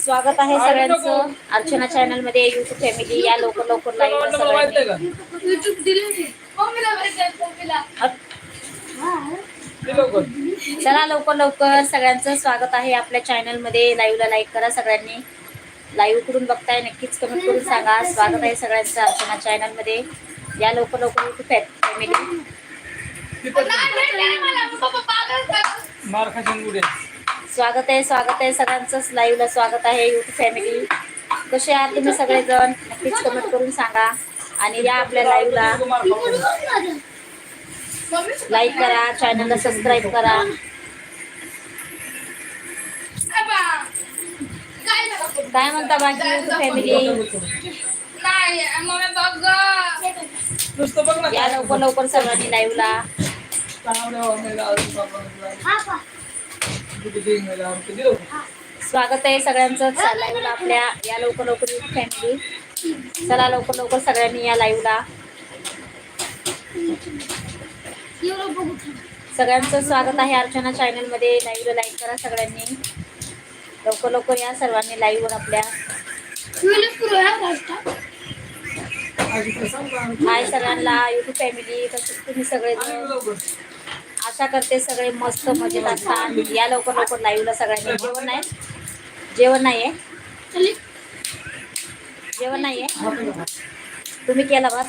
स्वागत आहे सगळ्यांचं. अर्चना चॅनलमध्ये युट्यूब फॅमिली या लवकर लवकर. लाईव्ह चला लवकर लवकर. सगळ्यांचं स्वागत आहे आपल्या चॅनलमध्ये. लाईव्हला लाईक करा सगळ्यांनी. लाईव्ह कुठून बघताय नक्कीच कमेंट करून सांगा. स्वागत आहे सगळ्यांचं अर्चना चॅनलमध्ये. या लवकर लवकर युट्यूब फॅमिली स्वागत आहे स्वागत आहे. सगळ्यांचंच लाईव्हला स्वागत आहे युट्यूब फॅमिली कसे आहात तुम्ही सगळेजण? नक्कीच कमेंट करून सांगा. आणि या आपल्या लाईव्हला लाईक करा चॅनलला सबस्क्राईब करा. काय म्हणता बाकी युट्यूब फॅमिली नाही मम्मी बघ नुसतं बघ ना. या लवकर लवकर सर्वांनी लाईव्हला स्वागत आहे सगळ्यांचं. लाईव्हला आपल्या या लवकर लवकर फॅमिली चला लवकर लवकर सगळ्यांनी या लाईव्हला सगळ्यांचं स्वागत आहे अर्चना चॅनलमध्ये. लाईव्हला लाईक करा सगळ्यांनी. लवकर लवकर या सर्वांनी लाईव्हवर आपल्या. हाय सगळ्यांना. युट्यूब फॅमिली तसेच तुम्ही सगळे. आशा करते सगळे मस्त मजेत असतात या लवकर लवकर लाईव्हला सगळ्यांनी जेवण नाही. जेवण नाहीये. जेवण नाहीये. तुम्ही केला भात?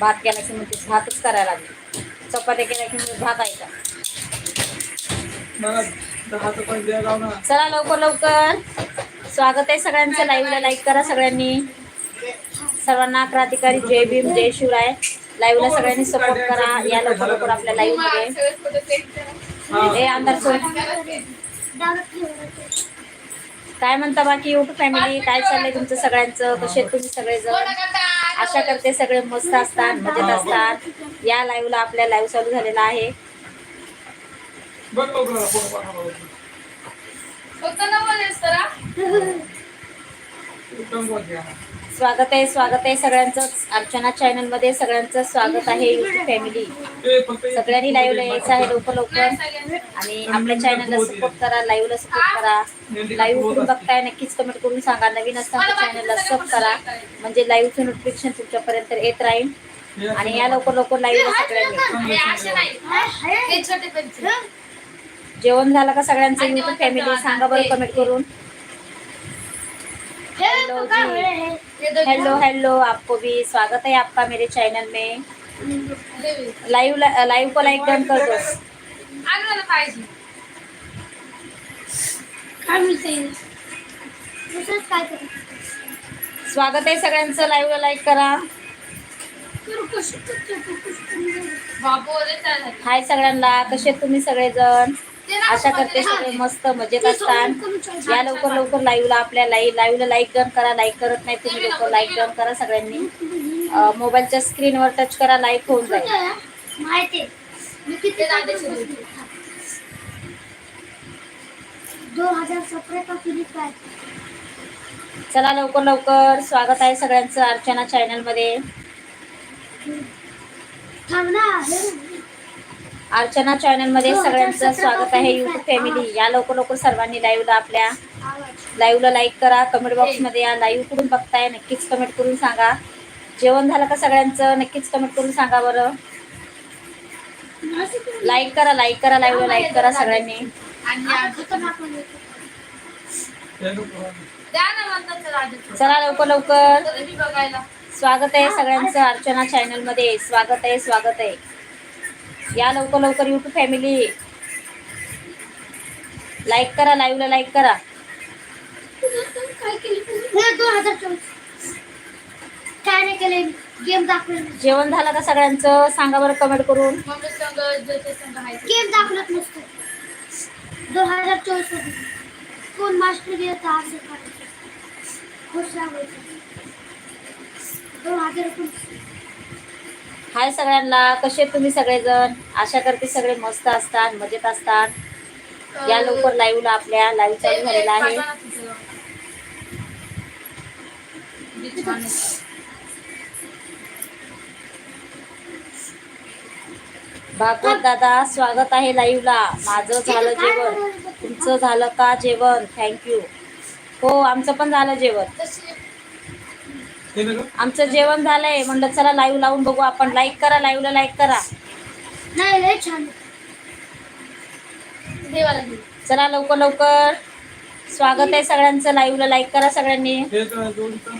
भात केला की म्हणजे भातच करायला लागले. चपात्या केल्या की? म्हणजे भात आहे का. चला लवकर लवकर. स्वागत आहे सगळ्यांचं. लाईव्हला लाईक करा सगळ्यांनी. सर्वांना क्रांतिकारी जय भीम जय शिवराय. लाईव्हला सगळ्यांनी सपोर्ट करा. या लवकर लवकर आपल्या लाईव्हमध्ये. हा. सोड काय म्हणता बाकी? युट्यूब फॅमिली काय चाललंय तुमचं सगळ्यांचं? कसे तुम्ही सगळेजण? आशा करते सगळे मस्त असतात मजेत असतात. या लाईव्हला आपल्या लाईव्ह चालू झालेला आहे. फक्त स्वागत आहे स्वागत आहे सगळ्यांचं. अर्चना चॅनलमध्ये सगळ्यांचं स्वागत आहे युट्यूब फॅमिली सगळ्यांनी लाईव्हला यायचं आहे लवकर लवकर. आणि आपल्या चॅनलला सपोर्ट करा लाईव्हला सपोर्ट करा. लाईव्ह कुठून बघताय नक्कीच कमेंट करून सांगा. नवीन असताना चॅनलला सब करा. म्हणजे लाईव्हचं नोटिफिकेशन तुमच्यापर्यंत येत राहील. आणि या लवकर लवकर लाईव्हला सगळ्यांनी. जेवण झालं का सगळ्यांचं? युट्यूब फॅमिली सांगा बरं कमेंट करून. हेलो जी. हेलो हेलो आपको भी स्वागत है आपका मेरे चैनल में. लाइव लाइव को लाइक डन कर दो. स्वागत आहे सगळ्यांचं. लाईव्हला लाईक करा. हाय सगळ्यांना. कसे तुम्ही सगळेजण? आशा करते सगळे मस्त मजेत असतात. या लवकर लवकर लाईव्हला आपल्या लाईव्ह लाईव्हला लाईक डन करा. लाईक करत नाही तुम्ही लोक लाईक डन करा सगळ्यांनी. मोबाईलच्या स्क्रीनवर टच करा लाईक होऊन जाईल. चला लवकर लवकर. स्वागत आहे सगळ्यांचं अर्चना चॅनलमध्ये. अर्चना चॅनलमध्ये सगळ्यांचं स्वागत आहे युट्यूब फॅमिली या लवकर लवकर सर्वांनी लाईव्हला आपल्या लाईव्हला लाईक करा कमेंट बॉक्समध्ये या लाईव्ह कुठून बघताय नक्कीच कमेंट करून सांगा. जेवण झालं का सगळ्यांचं? नक्कीच कमेंट करून सांगा बरं. लाईक करा लाईक करा लाईव्हला लाईक करा सगळ्यांनी. हे चला लवकर लवकर. स्वागत आहे सगळ्यांचं अर्चना चॅनलमध्ये. स्वागत आहे स्वागत आहे. या लवकर लवकर युट्यूब फॅमिली लाईक करा लाईव्हला लाईक करा. काय केली दोन हजार चोवीस. काय नाही केले गेम दाखवले. जेवण झालं का सगळ्यांचं सांगा बरं कमेंट करून. मम्मी संग ज्याच्या संग आहे. ते. गेम दाखवत नसतो? दोन हजार चोवीसमध्ये. कोण मास्टर गेला असं काढायचं खुश राहायचं. दोन हजार एकोणीस. हाय सगळ्यांना. कसे तुम्ही सगळेजण? आशा करते सगळे मस्त असतात मजेत असतात. या लवकर लाईव्हला आपल्या लाईव्ह चालू झालेला आहे. भागवत दादा स्वागत आहे लाईव्हला माझं झालं जेवण. तुमचं झालं का जेवण? थँक्यू हो आमचं पण झालं जेवण. आमचं जेवण झालंय. म्हणलं चला लाईव्ह लावून बघू आपण. लाईक करा लाईव्हला लाईक करा. नाही लय छान. देवाला चला लवकर लवकर. स्वागत आहे सगळ्यांचं. लाईव्हला लाईक करा सगळ्यांनी. हे काय दोनचं.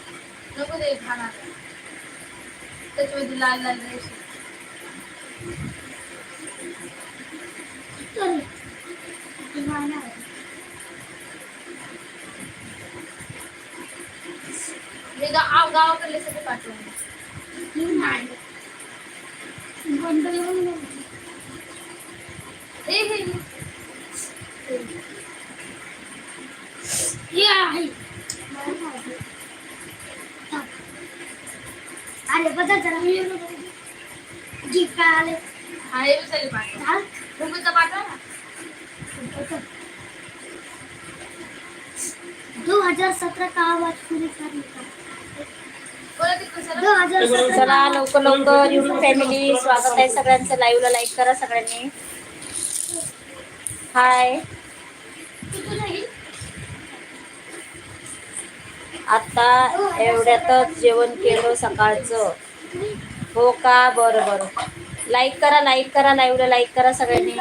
नको दे खाणार त्याच्यामध्ये लाल लाल नाही. गाव गावाकडले सगळे नाही. हे आहे. आले बघा जरा. मी जी काय आले हा हे सगळे पाठव. पाठवा ना. दो हजार सत्रह का आवाज पूरी करने का बोला तिकडे सर दो हजार सत्रह चला लवकर लवकर युट्यूब फॅमिली स्वागत आहे सगळ्यांचं. लाईव्हला लाईक करा सगळ्यांनी. हाय आता एवढ्यातच जेवण केलं सकाळचं. हो का? बरं बरं. लाईक करा लाईक करा. लाईव्हला लाईक करा सगळ्यांनी.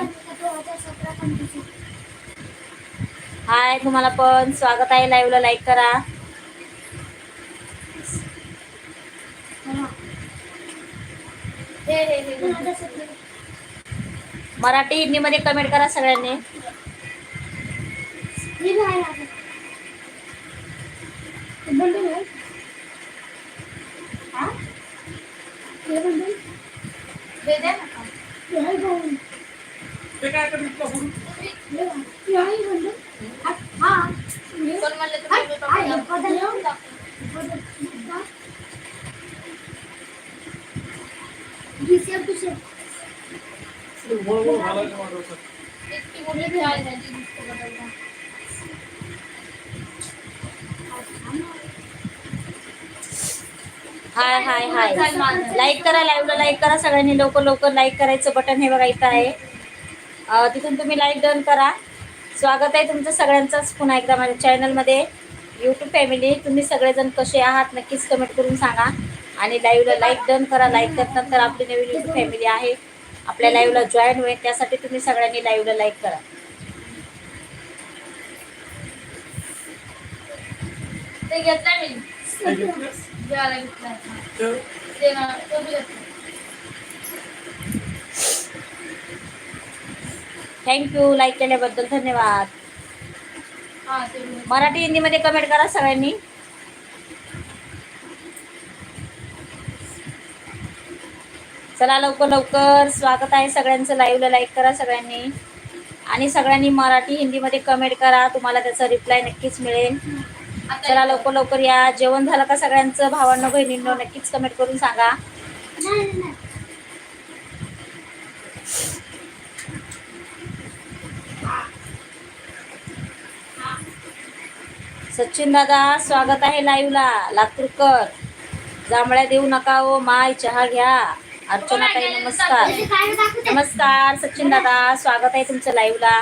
हाय तुम्हाला पण स्वागत आहे. लाईव्हला लाईक करा हे हे हे दो हजार सत्रह मराठी हिंदीमध्ये कमेंट करा सगळ्यांनी ये भी आया है ये बंडल है हाँ ये बंडल हे द्या ना ये है बंडल ते काय करत बघू ये ये है. बंडल हाँ हाँ. ये कोण म्हणलं हाँ तर हाँ ये बदल है बदल जिसे कुछ बरोबर घालायचं माझं असं. इतकी मोठी खेळायला त्यांची दिसते बदलता. हाय हाय हाय. लाईक करा लाईव्हला लाईक करा. सगळ्यांनी लवकर लवकर लाईक करायचं बटन हे बघा इथं आहे. तिथून तुम्ही लाईक डन करा. स्वागत आहे तुमचं सगळ्यांचंच पुन्हा एकदा माझ्या चॅनलमध्ये यूट्यूब फॅमिली तुम्ही सगळेजण कसे आहात? नक्कीच कमेंट करून सांगा. आणि लाईव्हला लाईक डन करा. लाईक करतानंतर आपली नवीन यूट्यूब फॅमिली आहे. आपल्या लाईव्हला जॉईन होईल. त्यासाठी तुम्ही सगळ्यांनी लाईव्हला लाईक करा. ते मी. तर थँक्यू लाईक केल्याबद्दल धन्यवाद. हा. मराठी हिंदीमध्ये कमेंट करा सगळ्यांनी. चला लवकर लवकर. स्वागत आहे सगळ्यांचं. लाईव्हला लाईक करा सगळ्यांनी. आणि सगळ्यांनी मराठी हिंदीमध्ये कमेंट करा. तुम्हाला त्याचा रिप्लाय नक्कीच मिळेल. चला लवकर लवकर या. जेवण झालं का सगळ्यांचं? भावांनो बहिणींनो नक्कीच कमेंट करून सांगा. सचिन दादा स्वागत आहे लाईव्हला लातूरकर. जांभळ्या देऊ नका हो. माय चहा घ्या. अर्चना ताई नमस्कार. नमस्कार सचिन दादा स्वागत आहे तुमचं लाईव्हला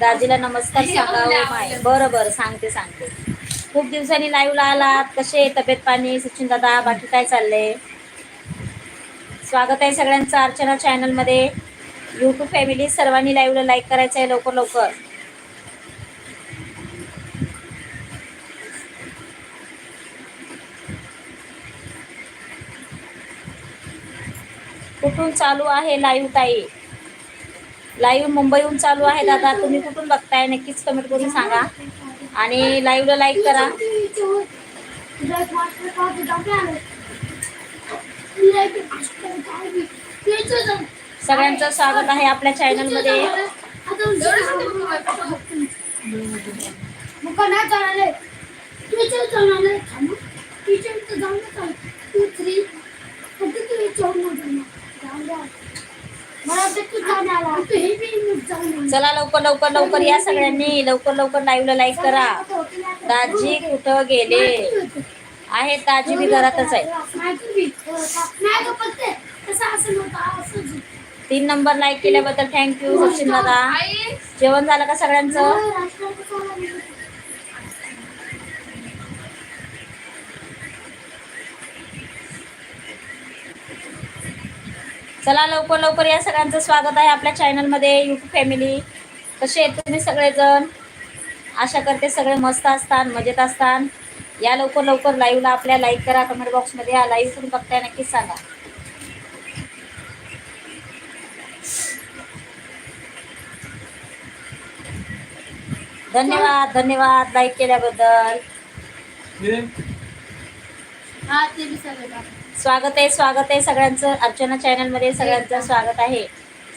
दाजीला नमस्कार सांगा बरं बरं सांगते सांगते. खूप दिवसांनी लाईव्हला आलात. कसे तब्येत पाणी सचिन दादा? बाकी काय चाललंय? स्वागत आहे सगळ्यांचं अर्चना चॅनलमध्ये यूट्यूब फॅमिली सर्वांनी लाईव्हला लाईक करायचं आहे लवकर लवकर कुठून चालू आहे लाईव्ह ताई? लाईव्ह मुंबईहून चालू आहे दादा. तुम्ही कुठून बघताय? नक्कीच कमेंट करून सांगा. आणि लाईव्हला लाईक करा. सगळ्यांचं स्वागत आहे आपल्या चॅनलमध्ये टीचर चला लवकर लवकर लवकर या सगळ्यांनी. लवकर लवकर लाईव्हला लाईक करा. दाजी कुठं गेले? आहेत ताजी बी घरातच आहे. तीन नंबर लाईक केल्याबद्दल थँक्यू सचिन दादा. जेवण झालं का सगळ्यांचं? चला लवकर लवकर या सगळ्यांचं स्वागत आहे आपल्या चॅनलमध्ये यूट्यूब फॅमिली कसे आहेत तुम्ही सगळेजण? आशा करते सगळे मस्त असतात मजेत असतात. या लवकर लवकर लाईव्हला आपल्या लाईक करा कमेंट बॉक्समध्ये हा लाईव्ह तुम्ही बघताय नक्कीच सांगा. धन्यवाद धन्यवाद लाईक केल्याबद्दल. ते बी सगळं स्वागत आहे स्वागत आहे सगळ्यांचं. अर्चना चॅनलमध्ये सगळ्यांचं स्वागत आहे.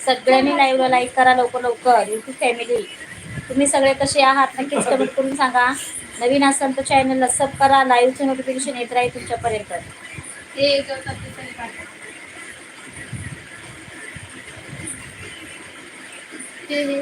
सगळ्यांनी लाईव्हला लाईक करा लवकर लवकर युट्यूब फॅमिली तुम्ही सगळे कसे आहात? नक्कीच कमेंट करून सांगा. नवीन असाल तर चॅनलला सब करा लाईव्हचं नोटिफिकेशन येत राहील तुमच्यापर्यंत. ते ते ते हे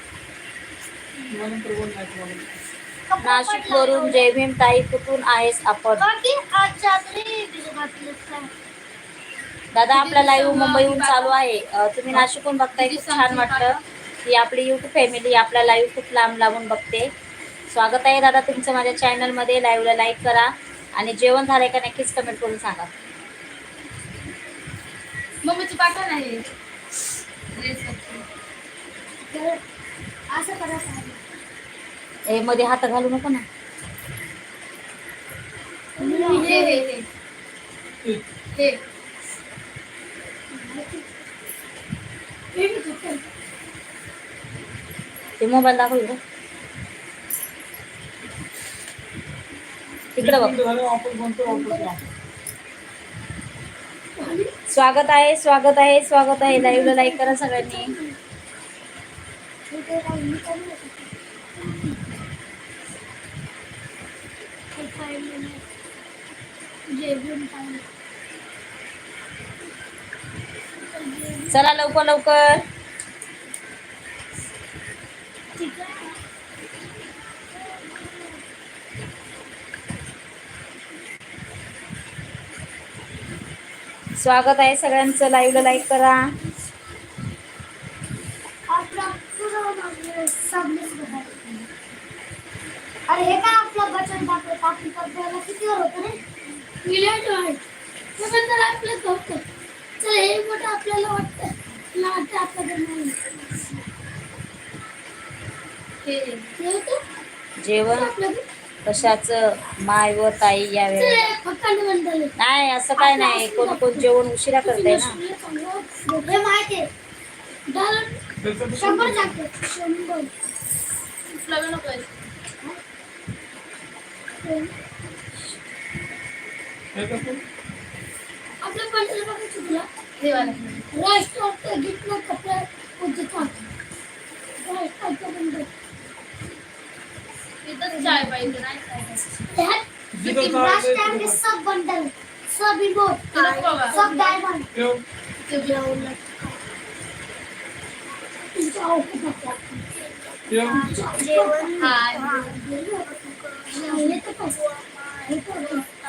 नाशिक वरून जय भीम ताई कुठून आहेस आपण? दादा आपला लाईव्ह मुंबईहून चालू आहे. तुम्ही नाशिकहून बघताय खूप छान वाटतं. की आपली यूट्यूब फॅमिली आपला लाईव्ह खूप लांब लांबून बघते. स्वागत आहे दादा तुमचं माझ्या चॅनलमध्ये लाईव्हला लाईक करा आणि जेवण झालंय का नक्कीच कमेंट करून सांगा. मम्मीची पाठवण आहे. असं करा हे मध्ये हात घालू नको ना. हे हे हे. हे. हे. ते मोबाईल दाखव इकडं तिकडं बघ. स्वागत आहे स्वागत आहे स्वागत आहे. लाईव्हला लाईक करा सगळ्यांनी हे ते राहून मी करू शकतो. हे पाहिलं नाही. जेवण पाहिलं. चला लवकर लवकर. स्वागत आहे सगळ्यांचं. लाईव्हला लाईक करा. अरे हे काय आपलं बचत दाखवत आपण किती वर होतं रे? मिलियन आहे ते पण तर आपलं होतं चल हे मोठं आपल्याला वाटतं. मला वाटतं आपल्याकडे नाही. हे हे होतं? जेवण? कशाचं? माय व ताई या चल वेळेला फक्त बंदल नाही असं काय नाही. कोण कोण जेवण उशिरा करतंय ना हे माहिती आहे डॉलर त्याचं शंभर टाकते शंभर तुला नको आहे. हे कसं? आपल्या बंडल बघायचं तुला हे वाला. राष्ट्रात घेतलं कपडे उद्योगात राष्ट्राचं बंडल इथंच चाय पाहिजे नाही काय पाहिजे. जिथं चाललंय राष्ट्र के. सब बंडल सब बाबा. सब डायमंड. ते बी. ठेव. जेवण हा. हे तर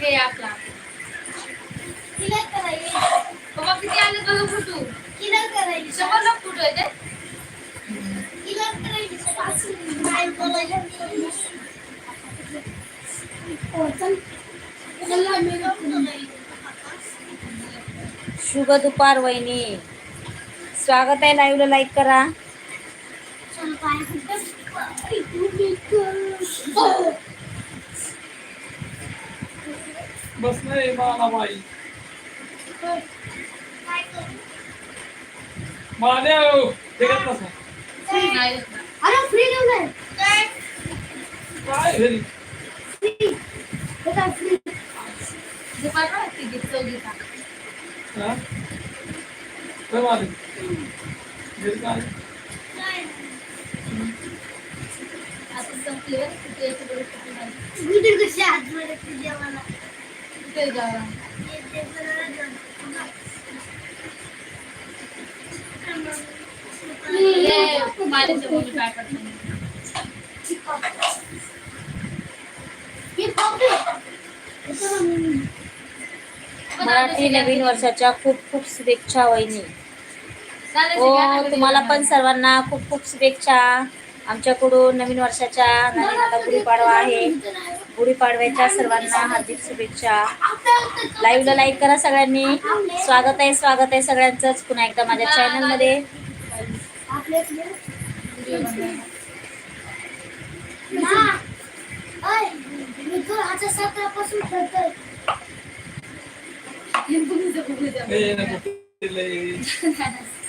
हे आपला. बाबा किती आले फोटो? फोटो आहे शुभ दुपार वहिनी. स्वागत आहे लाईव्हला लाईक करा. चल, पाय फुटत. तुम्ही कर. बस नाही मला बाई माने हो ते घेत नसा. नाही अरे फ्री ठेवलंय काय घरी फ्री हे काय फ्री दुपारला तिकीट चौघीचा हा काय माने घरी काय संपले कुठे यायचं बरं, कुठे नाही. कशी कुठे जावं काय मराठी नवीन वर्षाच्या खूप खूप शुभेच्छा वहिनी. हो तुम्हाला. पण सर्वांना खूप खूप शुभेच्छा. आमच्याकडून नवीन वर्षाच्या नवीन आता गुढीपाडवा आहे. गुढीपाडव्याच्या सर्वांना हार्दिक शुभेच्छा. लाईव्हला लाईक करा सगळ्यांनी. स्वागत आहे स्वागत आहे सगळ्यांचंच. पुन्हा एकदा माझ्या चॅनलमध्ये आपल्या